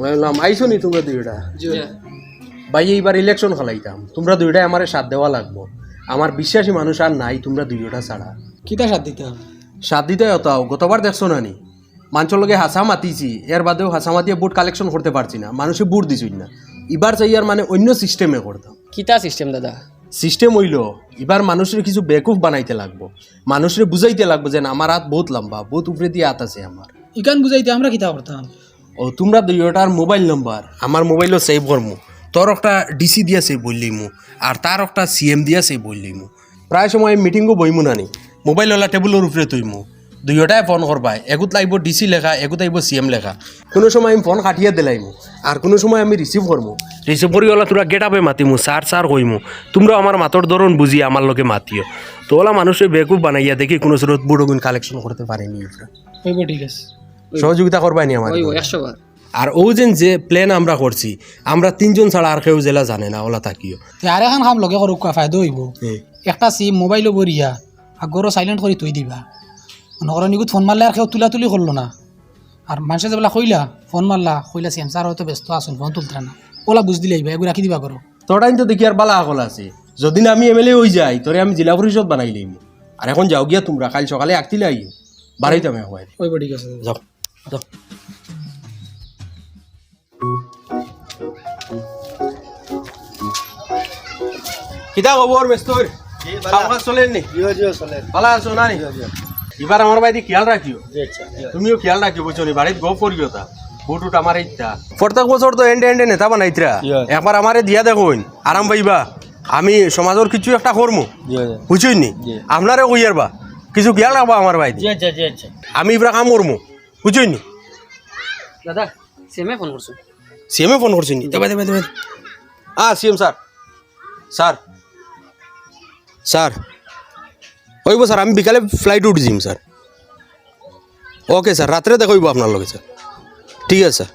আমি বললাম আইসো নি তোমরা দুইটা? ভাই এইবার ইলেকশন খেলাইতাম। তোমরা দুইটাই আমার সাথ দেওয়া লাগবো। আমার বিশ্বাসী মানুষ আর নাই তোমরা দুইটা ছাড়া। কিতা সাথ দিতাম সাথ দিতে হতাও গতবার দেখছ না নি? মানুষের লগে হাসা মাতিছি। এর বাদেও হাসা মাতিয়ে বুট কালেকশন করতে পারছি না। মানুষে বুট দিছই না। এবার চাই আর মানে অন্য সিস্টেমে করতাম কিতা সিস্টেম দাদা? সিস্টেম হইল এবার মানুষের কিছু বেকুফ বানাইতে লাগবো। মানুষের বুঝাইতে লাগবো যে আমার হাত বহুত লম্বা বহুত উপরে দিয়ে হাত আছে আমার। ইকান বুঝাইতে আমরা কিতা করতাম? ও তোমরা দুইটার মোবাইল নম্বর। আমার মোবাইলও সেভ করমু। তোর একটা ডিসি দিয়া সেভ বললিমু আর তার একটা সিএম দিয়া সেভ বললিমু। প্রায় সময় মিটিংও বইমু নানি। মোবাইলওয়ালা টেবুলের উপরে তুইমু। দুইটাই ফোন করবাই এগুত লাগব ডিসি লেখা এগুত আইব সিএম লেখা। কোনো সময় আমি ফোন কাটিয়ে দিলাইমু আর কোনো সময় আমি রিসিভ করমু রিসিভ করি ওলা তোরা গেট আপে মাতিমু সার সার কইমু তোমরা আমার মাতর ধরন বুঝি আমার লোকে মাতিও। তো ওলা মানুষের বেকুব বানাইয়া দেখি কোনো স্রোত বুড়োগুন কালেকশন করতে পারেনি। ঠিক আছে। সহযোগিতা করবাইনি আমার ওই আর ও যেন যে প্ল্যান আমরা করছি আমরা তিনজন ছাড়া আর কেউ জেলা জানে না ওলা তাকিও আর এখন কাম লগে করুক ফায়দা হইব। একটা সিম মোবাইলও বরিয়া আগরও সাইলেন্ট করে তুই দিবা। নগর নিগুত ফোন মারলে আর কেউ তুলা তুলি করল না। আর মানুষে যেবেলা কইলা ফোন মারলা কইলা সিম স্যার হয়তো ব্যস্ত আসুন ফোন তুলতে না। ওলা বুঝ দিলে এগুলো রাখি দিবা করো তোরাই তো দেখি আর বালা আকল আছে। যদি না আমি এমএলএ হয়ে যাই তোরে আমি জেলা পরিষদ বানাই লইম আর এখন যাও গিয়া তোমরা কাল সকালে আকতিলে আইও বাড়াইতাম এখন হইব ঠিক আছে। যাও কিতা খবর চলেন নি? ভালো আছো না নি? এবার আমার বাড়ি খেয়াল রাখিও তুমিও খেয়াল রাখিও বুঝছ নি বাড়িতে গপ করিও তা ফুটুট আমার ইচ্ছা প্রত্যেক বছর তো এন্ডে এন্ডে নেতা বানাইতরা একবার আমারে দিয়া দেখুন। আরাম পাইবা। আমি সমাজের কিছু একটা করমু বুঝছই নি আপনারে কইয়ার বা কিছু খেয়াল রাখবা আমার বাড়িতে আমি এবার কাম করমু বুঝছই নি দাদা সেমে ফোন করছ সিএমএ ফোন করছি নি দেবে দেবে দেবে আ সিএম স্যার স্যার স্যার ওইব স্যার আমি বিকালে ফ্লাইট উঠেছিম স্যার ওকে স্যার রাত্রে দেখাইব আপনার লগে স্যার ঠিক আছে স্যার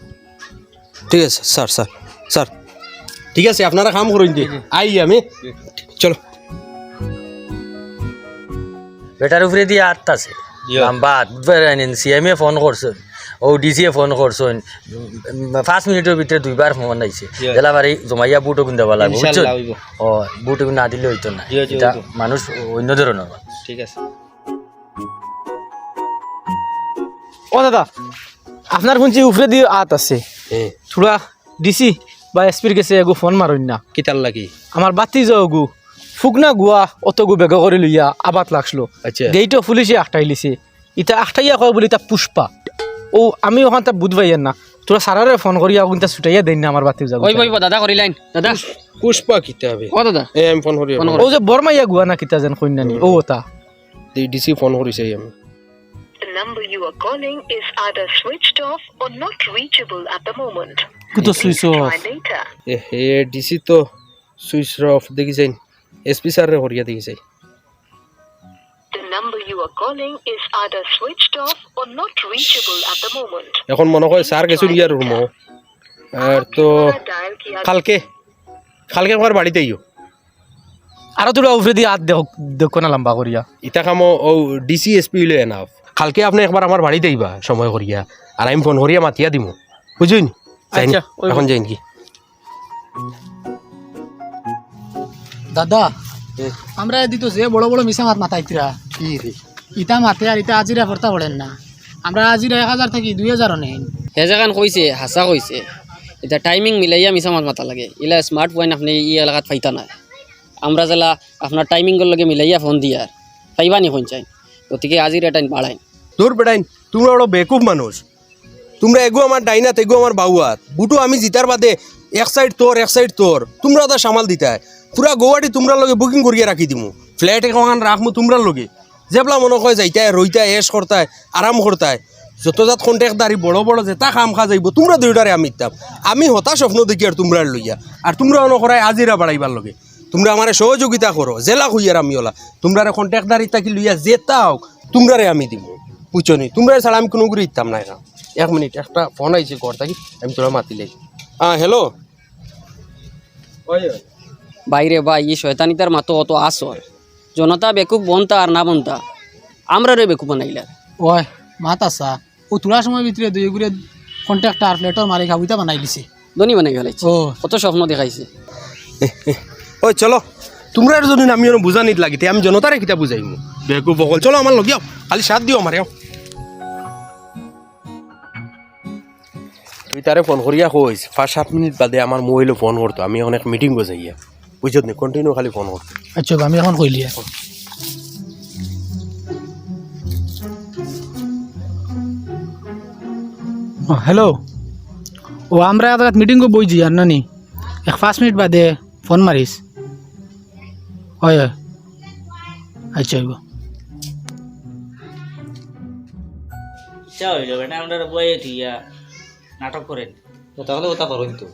ঠিক আছে স্যার স্যার স্যার ঠিক আছে আপনারা কাম করুন দিয়ে আই আমি। চলো। বেটার উপরে দিয়ে আট আছে লম্বা সিএমএ ফোন করছেন ও ডিসিএ ফোন করছেন পাঁচ মিনিটের ভিতরে দুইবার ফোন আইছে জেলা বাড়ি জমাইয়া বুট দেওয়া লাগবে বুঝছেন ও বুট না দিলে হইতো না। এটা মানুষ অন্য ধরনের। ঠিক আছে। ও দাদা আপনার শুনছি উপরে দিয়ে আত আছে। থোড়া ডিসি বা এসপির কাছে এগু ফোন মারুন না। কিতার লাগি। আমার বাতি যাও গু। ফুকনা গুয়া অত গু বেগা করে লইয়া আবাত লাগল আচ্ছা। গেইটো পুলিশে আখটাই লিছে। ইটা আখটাইয়া কয় বলি তা পুষ্পা। ও আমি ওখান তা বুধবাইয়ার না তোরা সারারে ফোন করিয়া ওখান ছুটাইয়া দেন না আমার বাতি যাব। ওই দাদা করিলাইন দাদা। পুষ্পা কিতে হবে ও দাদা। এ আমি ফোন করি ও যে বরমাইয়া গুয়া না কিতা যেন কন্যানি ও তা। ডিসি ফোন করিছে আমি। The number you are calling is either switched off or not reachable at the moment. কুতো সুইচ অফ এ হে ডিসি তো সুইচ অফ দেখিছেন এসপি স্যারে the moment. এখন মনে হয় স্যার গেছুন ইয়ার রুম আর তো কালকে কালকে আমার বাড়িতে আইও। আরও তোরা উপরে দিয়ে হাত দেখ দেখো না লম্বা করিয়া। ইটা কাম ও ডিসি এসপি হইলে এনাফ কালকে আপনি একবার আমার বাড়িতে আইবা সময় করিয়া। আর আমি ফোন করিয়া মাতিয়া দিমু। বুঝুন আচ্ছা, এখন যাইন কি? দাদা আমরা এদি তো যে বড় বড় মিশা মাত মাতাইতিরা। কি রে? ইটা মাতে আর ইতা আজিরা ভর্তা পড়েন না। আমরা আজিরা এক হাজার থাকি দুই হাজারও নেই হে জাগান কইছে হাসা কইছে এটা টাইমিং মিলাইয়া মিছা মাত মাতা লাগে। ইলা স্মার্ট পয়েন্ট আপনি ই এলাকাত পাইতা না আমরা জেলা আপনার টাইমিংয়ের লগে মিলাইয়া ফোন দিয়ার পাইবা নি ফোন চাই গতিকে আজির এটা বাড়াই দূর বেটাইন তোমরা বড় বেকুব মানুষ তোমরা এগো আমার ডাইনাত এগো আমার বাউয়াত। বুটু আমি জিতার বাদে এক সাইড তোর এক সাইড তোর তোমরা ওটা সামাল দিতায় পুরা গোয়াটি তোমরা লগে বুকিং করিয়া রাখি দিমু। ফ্ল্যাট এখন রাখমু তোমরা লগে। যেবলা মনে হয় যাইতায় রইতায় এস করতায় আরাম করতায় যত যতজাত কন্টেক্টদারি বড় বড় যেটা কাম খা যাইব, তোমরা দুইটারে আমি ইতাম আমি হতা স্বপ্ন দেখি আর তোমরা লইয়া। আর তোমরা অন করায় আজিরা বাড়াইবার লগে। তোমরা আমারে সহযোগিতা করো জেলা হইয়ার আমি ওলা। তোমরা কন্টেক্টদারি তাকি লইয়া যেতা হোক তোমরারে আমি দিব বুঝছনি তোমরা ছাড়া আমি কোনো করে ইতাম না। এখন এক মিনিট, একটা ফোন আইছে ঘর থাকি, আমি তোরা মাতিলে হ্যাঁ হ্যালো বাইরে বা ই শয়তানিতার মাতো অত আসর। জনতা বেকুব বনতা আর না বনতা। আমরা রে বেকুব বানাইলা। ওই মাত আসা ও তোলা সময় ভিতরে দুই ঘুরে কন্ট্রাক্টর ফ্ল্যাটের মালিক হাবুইতা বানাই দিছে। ধনী মানে গেলাইছে ও। কত স্বপ্ন দেখাইছে। ওই চলো। তোমরা আর যদি আমি বুঝা নিত লাগিতে আমি জনতারে কিতা বুঝাইম বেকুব বকল চলো আমার লগিয়াও খালি সাথ দিও আমার তুই তারে ফোন করিয়া কইস পাঁচ সাত মিনিট বাদে আমার মোবাইলে ফোন করতো আমি অনেক মিটিং বসাইয়া বুঝত নি কন্টিনিউ খালি ফোন করতো। আচ্ছা আমি এখন কইলি এখন। হ্যালো ও আমরা জায়গাত মিটিং বইছি আর নানি। এক পাঁচ মিনিট বাদে ফোন মারিস। হয় হয়। আচ্ছা হইব। ইচ্ছা হইল বেটা আমরা বয়ে থিয়া নাটক করেন। তাহলে ওটা করুন তো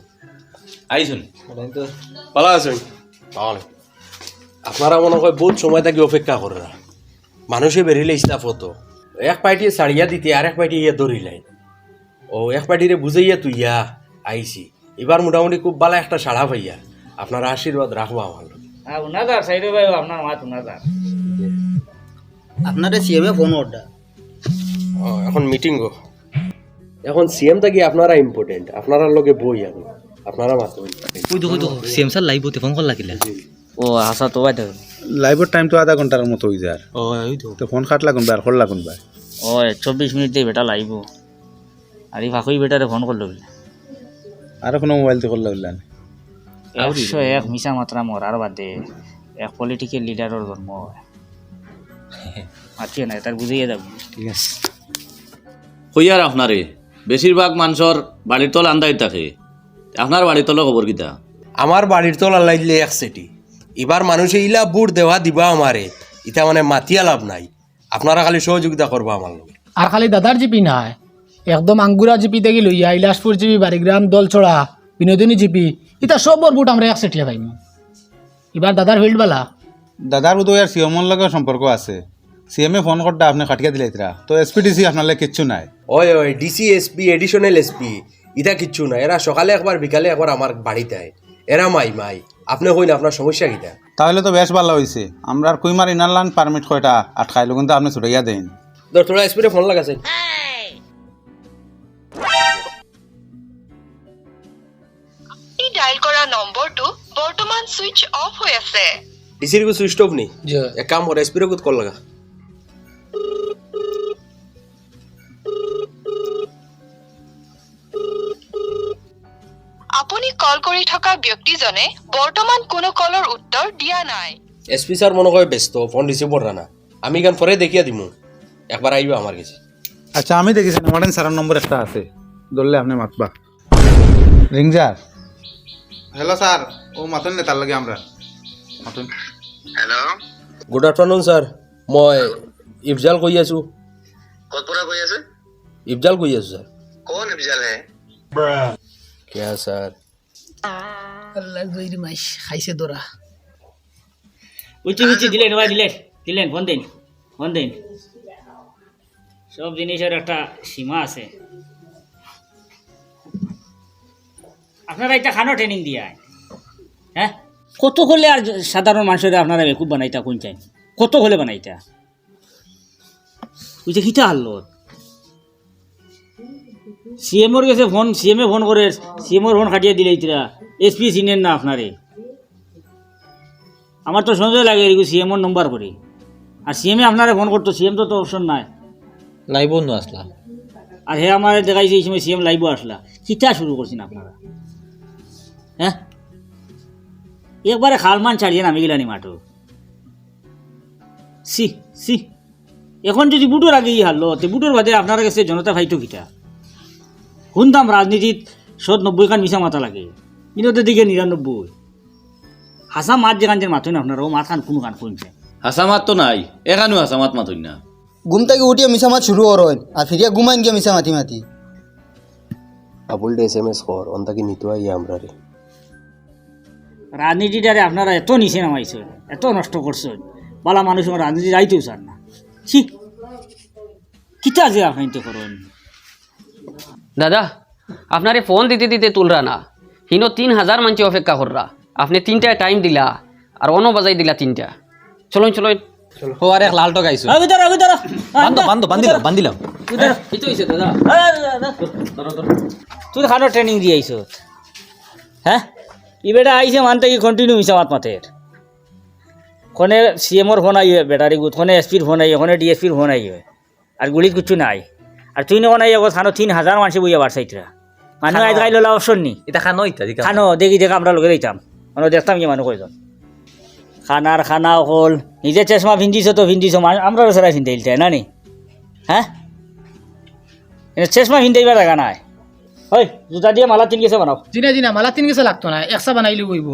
আইসুন। ভালো আছেন? আপনারা মনে হয় বহুত সময় থাকি অপেক্ষা করে না মানুষে বেরিলে ইস্তাফ হতো। এক পার্টি ছাড়িয়া দিতে আর এক পার্টি ইয়ে ধরিলাই। ও এক পার্টিরে বুঝাইয়া তুইয়া আইছি। এবার মোটামুটি খুব ভালো একটা সাড়া পাইয়া। আপনার আশীর্বাদ রাখব আমার উনাদার ভাই আপনার মাত উনাদার আপনারে সিএমএ ফোন অর্ডার এখন মিটিং গো। এখন সিএম থাকি আপনারা ইম্পর্টেন্ট আপনারা লগে বই আমি আপনারা মাত্র ওই দেখো দেখো সিএম স্যার লাইভ হতে ফোন কল লাগিলে। ও তো আধা ঘণ্টাৰ মতো হৈ যায় ও ওই তো। তো ফোন কোনবা ও চব্বিশ মিনিট দিয়ে বেটা লাইব আর এই ফাঁকুই বেটারে ফোন করল বলে আৰু কোনো মোবাইলতে করলা উল্লান একশো এক মিশা মাত্রা মরার বাদে এক পলিটিক্যাল লিডারের জন্ম হয়। মাতিয়ে নাই তার বুঝিয়ে যাব। ঠিক আছে আপনারে বেশিরভাগ মানুষের বাড়ির তল আন্দাই থাকে। আপনার বাড়ির তল খবর কিতা? আমার বাড়ির তলা লাগলে এক সেটি। এবার মানুষে ইলা বুট দেওয়া দিবা আমারে ইটা মানে মাতিয়া লাভ নাই। আপনারা খালি সহযোগিতা করবা আমার লগে। আর খালি দাদার জিপি নাই। একদম আঙ্গুরা জিপি থেকে লইয়া ইলাসপুর জিপি বারিগ্রাম দলছড়া বিনোদিনী জিপি এটা সবর বুট আমরা এক সেটিয়া পাইম। এবার দাদার ফিল্ড বালা। দাদার উদয় আর সিএমর লগে সম্পর্ক আছে। সিএমএ ফোন করতে আপনি কাটিয়া দিলে তো এসপিডিসি আপনার কিচ্ছু নাই। ওই ওই ডিসি এসপি এডিশনাল এসপি ইটা কিচ্ছু না এরা সকালে একবার বিকালে একবার আমার বাড়িতে আয়। এরা মাই মাই। আপনি কইন আপনার সমস্যা কিটা? তাহলে তো বেশ ভালো হয়েছে আমরা আর কুইমার ইনারলান পারমিট কয়টা আটকাইলো কিন্তু আপনি ছুটাইয়া দেন। ধর তোরা এসপিরে ফোন লাগাছে আপুনি ডায়েল কৰা নম্বৰটো বৰ্তমান ছুইচ অফ হৈ আছে। ডিসির কো সুইচ অফ নি? এক কাম কর এসপিরে কুত কল লাগা? কল কৰি থকা ব্যক্তিজনে বৰ্তমান কোনো কলৰ উত্তৰ দিয়া নাই। এসপি স্যার মনে হয় ব্যস্ত ফোন রিসিভ করা না। আমি গান পরে দেখিয়া দিমু। একবার আইবা আমার কাছে। আচ্ছা আমি দেখেছি মডার্ন স্যারের নম্বর একটা আছে। ধরলে আপনি মাতবা। রিংজার হ্যালো স্যার ও মাতন নে তার লাগে আমরা? মাতন। গুড আফটারনুন স্যার মই ইফজাল কই আছো। কতপুরা কই আছে? ইফজাল কই আছো স্যার কোন ইফজাল হে? क्या স্যার আল্লাহ মাইশ খাইছে দরা উচি উচি দিলেন ভাই দিলেন দিলেন ফোন দিন ফোন দিন সব জিনিসের একটা সীমা আছে। আপনারা একটা খানো ট্রেনিং দিয়া হ্যাঁ? কত হলে আর সাধারণ মানুষের আপনারা বেকুব বানাইতা কোন চাই? কত হলে বানাইতা? ওই যে খিতা হারলো সিএমওর কাছে ফোন সিএমএ ফোন করে সিএমওর ফোন কাটিয়ে দিলে ইতরা এসপি চিনেন না আপনারে। আমার তো সন্দেহ লাগে এরকম সিএমওর নম্বর করে। আর সিএমএ আপনারা ফোন করতো সিএম তো তো অপশন নাই। লাইভ নো আসলা। আর হে আমার দেখাইছে এই সময় সিএম লাইভও আসলা। কিতা শুরু করছেন আপনারা। হ্যাঁ? একবারে খালমান ছাড়িয়ে নামে গেলানি মাঠো। C C. এখন যদি বুটোর আগে ই হারলো তো বুটোর বাদে আপনার কাছে জনতা ফাইটো কিটা? শুনতাম রাজনীতিত নব্বই খান মিশা মাথা লাগে। বিনোদের দিকে নিরানব্বই হাসা মাত যে কান মাথুন আপনারা ও মাত খান কোনো গান শুনছে হাসামাত তো নাই এখানেও হাসামাত মাতুন না। ঘুম থেকে উঠিয়ে মিশা মাত শুরু করেন আর ফিরিয়া ঘুমাইন গিয়ে মিশা মাতি মাতি। আবুল এস এম এস কর অন্তাকি নিতো আইয়া আমরা রে রাজনীতিটারে আপনারা এত নিচে নামাইছেন এত নষ্ট করছেন বালা মানুষ রাজনীতি যাইতেও চান না। ঠিক কিতা যে আপনি তো করেন দাদা আপনারে ফোন দিতে দিতে তুলরা না। হিনো তিন হাজার মানছি অপেক্ষা কররা। আপনি তিনটায় টাইম দিলা আর অন বাজাই দিলা তিনটা। চলুন চলুন। ও আর লাল টক আইছো। আগে ধরো আগে ধরো বান্ধ বান্ধ বান্ধিলাম বান্ধিলাম দাদা। তুই খানো ট্রেনিং দিয়ে আইছো। হ্যাঁ? ই বেটা আইছে মানতে কি কন্টিনিউ মিশা মাত মাতের কোনে সিএমর ফোন আই ব্যাটারি গুত কোনে এসপির ফোন আই কোনে ডিএসপির ফোন আই আর গুলিত কিছু নাই। আর তুই নখন আই খানো তিন হাজার মানুষ বইয়া বাড়ছাইতরা মানুষ আজ গাইল অপশন নি। এটা খানো ইত্যাদি খানো দেখি দেখে আমরা লগে দিতাম মানে দেখতাম কি মানুষ কয়জন। খানার খানা হল নিজে চশমা ভিন্দিছ তো ভিন্দিছ আমরা সেরা ভিন্দাইল তাই না নি? হ্যাঁ? চশমা ভিন্দাইবার জায়গা নাই। হয় জুতা দিয়ে মালা তিন গেছে বানাও। জিনা জিনা মালা তিন গেছে লাগতো না একসা বানাইলে বইব।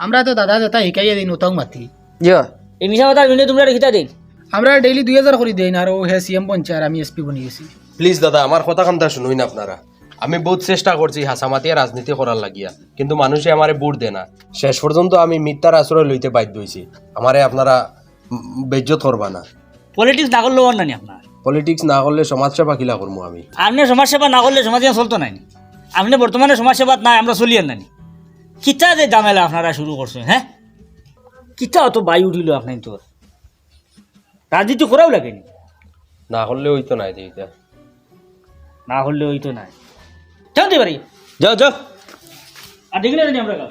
আমরা তো দাদা দাদা শিকাইয়া দিই নতাও মাতি। জিও এই মিশা কথা ভিন্দে তোমরা রেখিতা দিন। আমরা ডেইলি দুই হাজার করে দিই না আর ও হে সিএম পঞ্চে আর আমি এসপি বনি গেছি প্লিজ দাদা আমার কথা কান্তা শুনুন আপনারা। আমি বহুত চেষ্টা করছি হাসামাতিয়া রাজনীতি করার লাগিয়া কিন্তু মানুষে আমারে বুট দেয় না। শেষ পর্যন্ত আমি মিথ্যার আশ্রয় লইতে বাধ্য হয়েছি আমারে আপনারা বেজ্জত করবা না। পলিটিক্স না করলেও অন্য আপনার। পলিটিক্স না করলে সমাজসেবা কিলা করব আমি? আপনি সমাজসেবা না করলে সমাজে চলতো নাই। আপনি বর্তমানে সমাজসেবা নাই আমরা চলি আর নানি কিতা যে জামেলা আপনারা শুরু করছেন হ্যাঁ? কিতা অত বাই উঠিল আপনার তোর রাজনীতি করাও লাগেনি। না করলে হইতো না এইটা না হলে ওই তো নাই জানতে পারি যাও যাও। আর দেখলে জানি আমরা কাল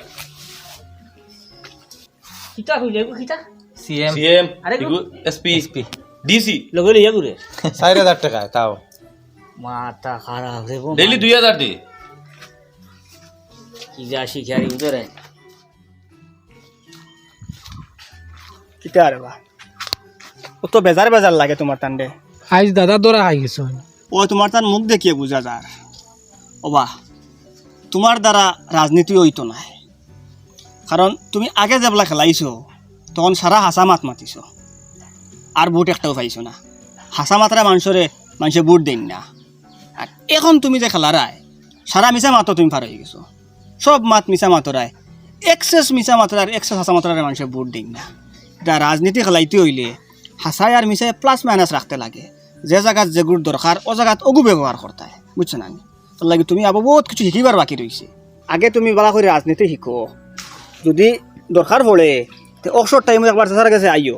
কিতা কইলে এগো কিতা? সিএম সিএম আরে গো- এসপি এসপি ডিসি লগে চার হাজার টাকা তাও। মাথা খারাপ রে গো ডেইলি দুই হাজার দি। কি যা শিখারি উদরে কিতা আর বা? ও তো বেজার বেজার লাগে তোমার তান্ডে আজ দাদা দরা খাই গেছ। ও তোমার তার মুখ দেখিয়ে বুঝা যার ওবা, তোমার দ্বারা রাজনীতি হইতো নাই কারণ তুমি আগে যেবেলা খেলাইছো, তখন সারা হাসা মাত মাতিছ। আর বুট একটাও পাইছো না। হাসা মাত্রা মানুষরে, মানুষে বুট দেন না। আর এখন তুমি যে খেলারায় সারা মিশা মাতো তুমি পার হয়ে গেছো। সব মাত মিশা মাতরায় এক্সেস মিশা মাত্রার এক্সেস হাসা মাত্রার মানুষে বুট দেন না। এটা রাজনীতি খেলাইতে হইলে হাসাই আর মিশাই প্লাস মাইনাস রাখতে লাগে। যে জায়গাত যেগুর দরকার ও জায়গাত অগু ব্যবহার করতে হয় বুঝছ না তোর লাগে তুমি আবার বহুত কিছু শিখিবার বাকি রয়েছে আগে তুমি বালা করে রাজনীতি শিখো যদি দরকার পড়ে তে অবসর টাইমে একবার চাচার কাছে আইও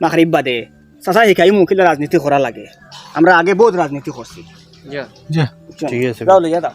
মাখারিব বাদে। চাচা শিখাই মুখিলে রাজনীতি করা লাগে? আমরা আগে বহুত রাজনীতি করছি ঠিক আছে। যাও লইয়া দাও